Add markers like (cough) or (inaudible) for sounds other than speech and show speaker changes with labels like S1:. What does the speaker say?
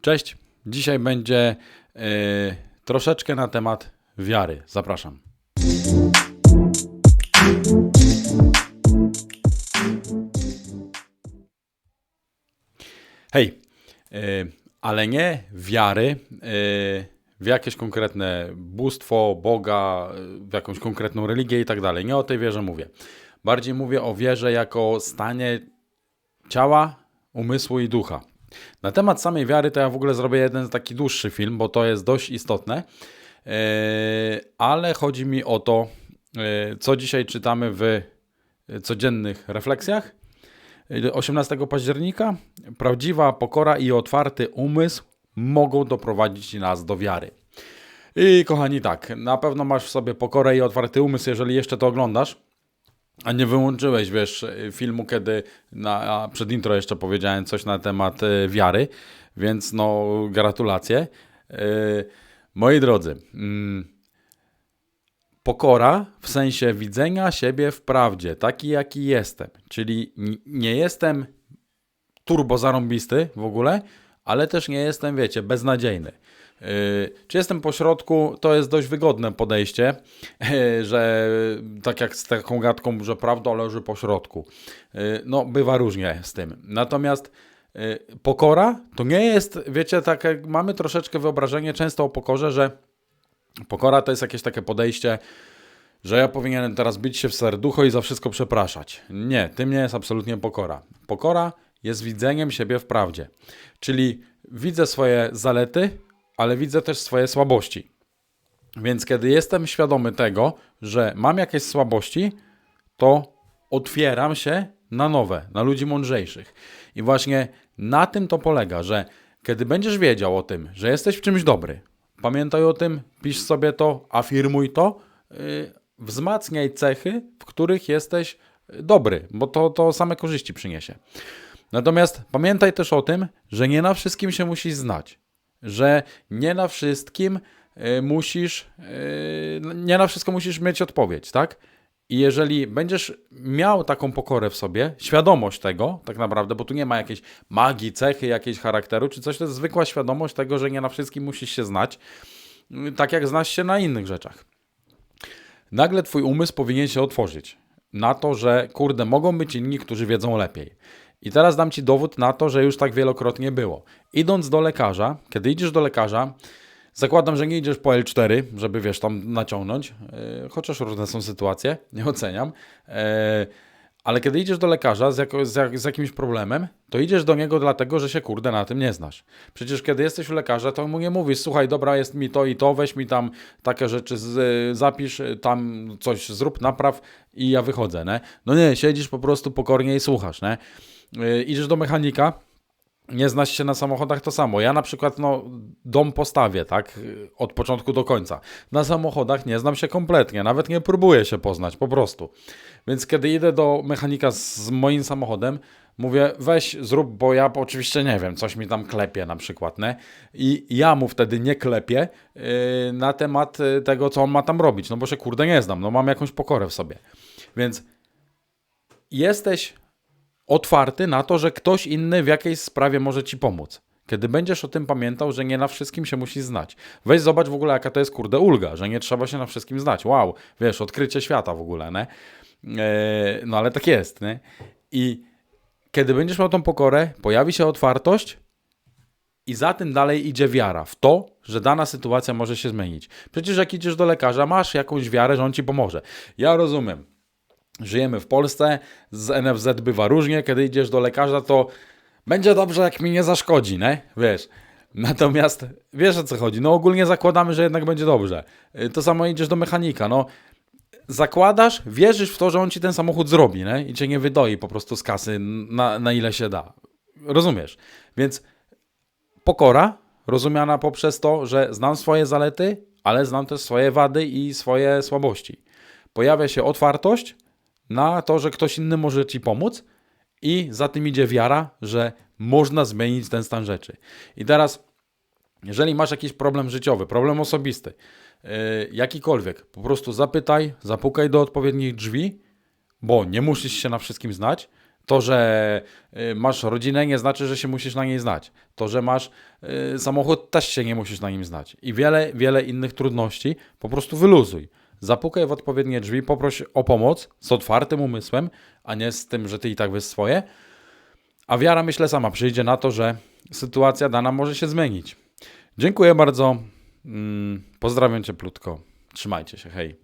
S1: Cześć. Dzisiaj będzie e, troszeczkę na temat wiary. Zapraszam. Hej, e, ale nie wiary e, w jakieś konkretne bóstwo, Boga, w jakąś konkretną religię i tak dalej. Nie o tej wierze mówię. Bardziej mówię o wierze jako stanie ciała, umysłu i ducha. Na temat samej wiary to ja w ogóle zrobię jeden taki dłuższy film, bo to jest dość istotne. Yy, Ale chodzi mi o to, yy, co dzisiaj czytamy w codziennych refleksjach. Yy, 18 października prawdziwa pokora i otwarty umysł mogą doprowadzić nas do wiary. I kochani, tak, na pewno masz w sobie pokorę i otwarty umysł, jeżeli jeszcze to oglądasz. A nie wyłączyłeś, wiesz, filmu, kiedy na, przed intro jeszcze powiedziałem coś na temat e, wiary, więc no gratulacje. E, moi drodzy, mm, pokora w sensie widzenia siebie w prawdzie, taki jaki jestem, czyli nie jestem turbo zarąbisty w ogóle, ale też nie jestem, wiecie, beznadziejny. Yy, Czy jestem po środku, to jest dość wygodne podejście, (laughs) że tak jak z taką gadką, że prawda leży po środku. Yy, No, bywa różnie z tym. Natomiast yy, pokora to nie jest, wiecie, tak jak mamy troszeczkę wyobrażenie często o pokorze, że pokora to jest jakieś takie podejście, że ja powinienem teraz bić się w serducho i za wszystko przepraszać. Nie, tym nie jest absolutnie pokora. Pokora jest widzeniem siebie w prawdzie. Czyli widzę swoje zalety, ale widzę też swoje słabości. Więc kiedy jestem świadomy tego, że mam jakieś słabości, to otwieram się na nowe, na ludzi mądrzejszych. I właśnie na tym to polega, że kiedy będziesz wiedział o tym, że jesteś w czymś dobry, pamiętaj o tym, pisz sobie to, afirmuj to, yy, wzmacniaj cechy, w których jesteś dobry, bo to, to same korzyści przyniesie. Natomiast pamiętaj też o tym, że nie na wszystkim się musisz znać, że nie na wszystkim y, musisz, y, nie na wszystko musisz mieć odpowiedź, tak? I jeżeli będziesz miał taką pokorę w sobie, świadomość tego, tak naprawdę, bo tu nie ma jakiejś magii, cechy, jakiejś charakteru czy coś, to jest zwykła świadomość tego, że nie na wszystkim musisz się znać, y, tak jak znasz się na innych rzeczach nagle twój umysł powinien się otworzyć na to, że kurde, mogą być inni, którzy wiedzą lepiej. I teraz dam ci dowód na to, że już tak wielokrotnie było. Idąc do lekarza, kiedy idziesz do lekarza, zakładam, że nie idziesz po L4, żeby wiesz, tam naciągnąć, yy, chociaż różne są sytuacje, nie oceniam. Yy, ale kiedy idziesz do lekarza z, jako, z, z jakimś problemem, to idziesz do niego dlatego, że się kurde na tym nie znasz. Przecież kiedy jesteś u lekarza, to mu nie mówisz, słuchaj, dobra, jest mi to i to, weź mi tam takie rzeczy, z, zapisz, tam coś zrób, napraw i ja wychodzę, nie? No nie, siedzisz po prostu pokornie i słuchasz, nie? Yy, idziesz do mechanika, nie znasz się na samochodach, to samo. Ja na przykład no, dom postawię, tak, od początku do końca. Na samochodach nie znam się kompletnie, nawet nie próbuję się poznać, po prostu. Więc kiedy idę do mechanika z moim samochodem, mówię, weź zrób, bo ja oczywiście nie wiem, coś mi tam klepie na przykład, nie? I ja mu wtedy nie klepię yy, na temat yy, tego, co on ma tam robić, no bo się kurde nie znam, no mam jakąś pokorę w sobie. Więc jesteś otwarty na to, że ktoś inny w jakiejś sprawie może ci pomóc. Kiedy będziesz o tym pamiętał, że nie na wszystkim się musi znać. Weź zobacz w ogóle, jaka to jest kurde ulga, że nie trzeba się na wszystkim znać. Wow, wiesz, odkrycie świata w ogóle, nie? Eee, no ale tak jest, nie? I kiedy będziesz miał tą pokorę, pojawi się otwartość i za tym dalej idzie wiara w to, że dana sytuacja może się zmienić. Przecież jak idziesz do lekarza, masz jakąś wiarę, że on ci pomoże. Ja rozumiem. Żyjemy w Polsce, z NFZ bywa różnie, kiedy idziesz do lekarza, to będzie dobrze, jak mi nie zaszkodzi, nie? Wiesz. Natomiast wiesz o co chodzi. No ogólnie zakładamy, że jednak będzie dobrze. Y, To samo idziesz do mechanika. No zakładasz, wierzysz w to, że on ci ten samochód zrobi, nie? I cię nie wydoi po prostu z kasy na, na ile się da. Rozumiesz? Więc pokora rozumiana poprzez to, że znam swoje zalety, ale znam też swoje wady i swoje słabości. Pojawia się otwartość na to, że ktoś inny może ci pomóc i za tym idzie wiara, że można zmienić ten stan rzeczy. I teraz, jeżeli masz jakiś problem życiowy, problem osobisty, yy, jakikolwiek, po prostu zapytaj, zapukaj do odpowiednich drzwi, bo nie musisz się na wszystkim znać, To, że y, masz rodzinę, nie znaczy, że się musisz na niej znać. To, że masz y, samochód, też się nie musisz na nim znać. I wiele, wiele innych trudności po prostu wyluzuj. Zapukaj w odpowiednie drzwi, poproś o pomoc z otwartym umysłem, a nie z tym, że ty i tak wiesz swoje. A wiara, myślę, sama przyjdzie na to, że sytuacja dana może się zmienić. Dziękuję bardzo. Mm, pozdrawiam cię plutko. Trzymajcie się. Hej.